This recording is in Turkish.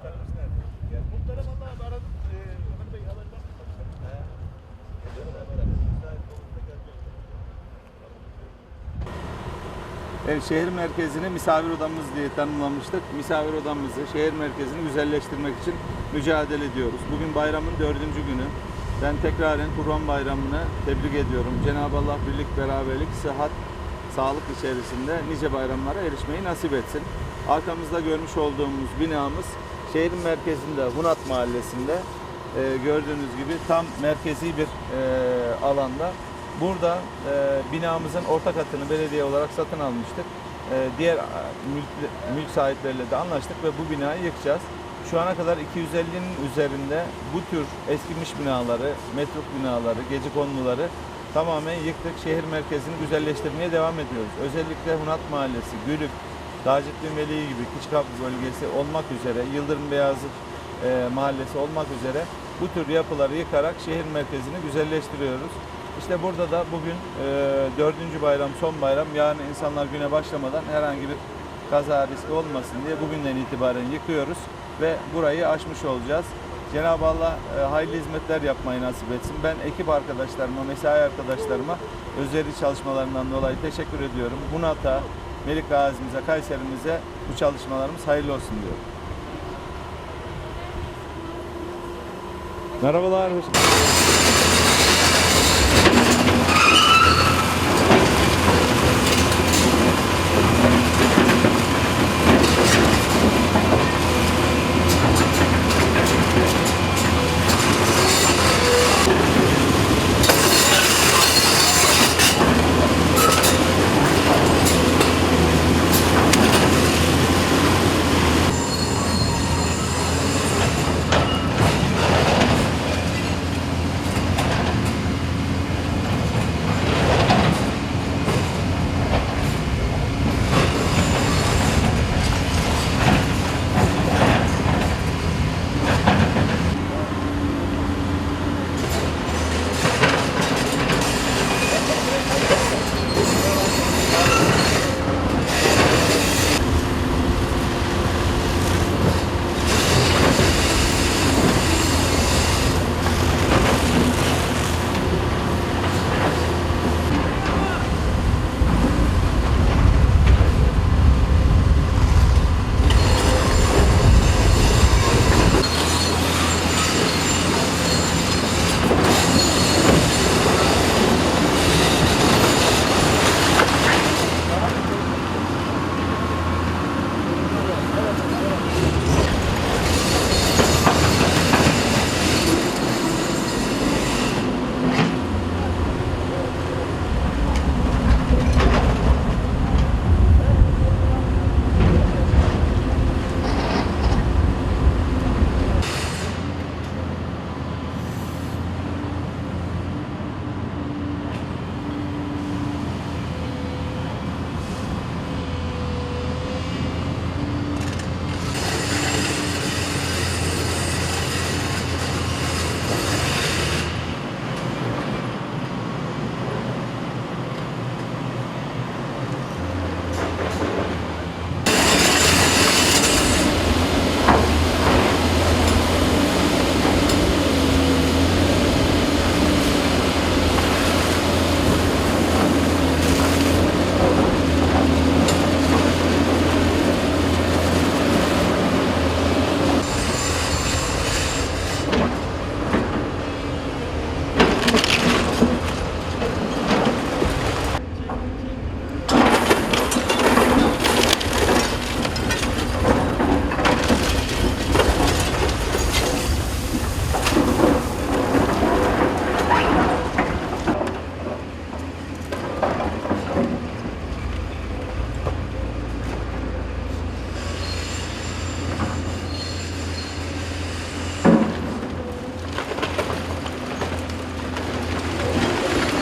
muhtarımız nerede? Yani muhtarı valla aradım. E, ee, Ömer Bey haberler tutmamışlar. Evet, şehir merkezini misafir odamız diye tanımlamıştık. Misafir odamızı, şehir merkezini güzelleştirmek için mücadele ediyoruz. Bugün bayramın dördüncü günü. Ben tekraren Kurban Bayramı'nı tebrik ediyorum. Cenab-ı Allah birlik, beraberlik, sıhhat, sağlık içerisinde nice bayramlara erişmeyi nasip etsin. Arkamızda görmüş olduğumuz binamız şehrin merkezinde, Hunat Mahallesi'nde e, gördüğünüz gibi tam merkezi bir e, alanda. Burada e, binamızın orta katını belediye olarak satın almıştık. E, diğer mülk, mülk sahipleriyle de anlaştık ve bu binayı yıkacağız. Şu ana kadar 250'nin üzerinde bu tür eskimiş binaları, metruk binaları, gece konuları tamamen yıktık. Şehir merkezini güzelleştirmeye devam ediyoruz. Özellikle Hunat Mahallesi, Gülük, Taceddin Veli gibi Küçükapı bölgesi olmak üzere, Yıldırım Beyazıt e, mahallesi olmak üzere bu tür yapıları yıkarak şehir merkezini güzelleştiriyoruz. İşte burada da bugün e, dördüncü bayram, son bayram, yarın insanlar güne başlamadan herhangi bir kaza riski olmasın diye bugünden itibaren yıkıyoruz ve burayı aşmış olacağız. Cenab-ı Allah e, hayırlı hizmetler yapmayı nasip etsin. Ben ekip arkadaşlarıma, mesai arkadaşlarıma özveri çalışmalarından dolayı teşekkür ediyorum. Bunata, Melik Gazi'mize, Kayserimize bu çalışmalarımız hayırlı olsun diyorum. Merhabalar.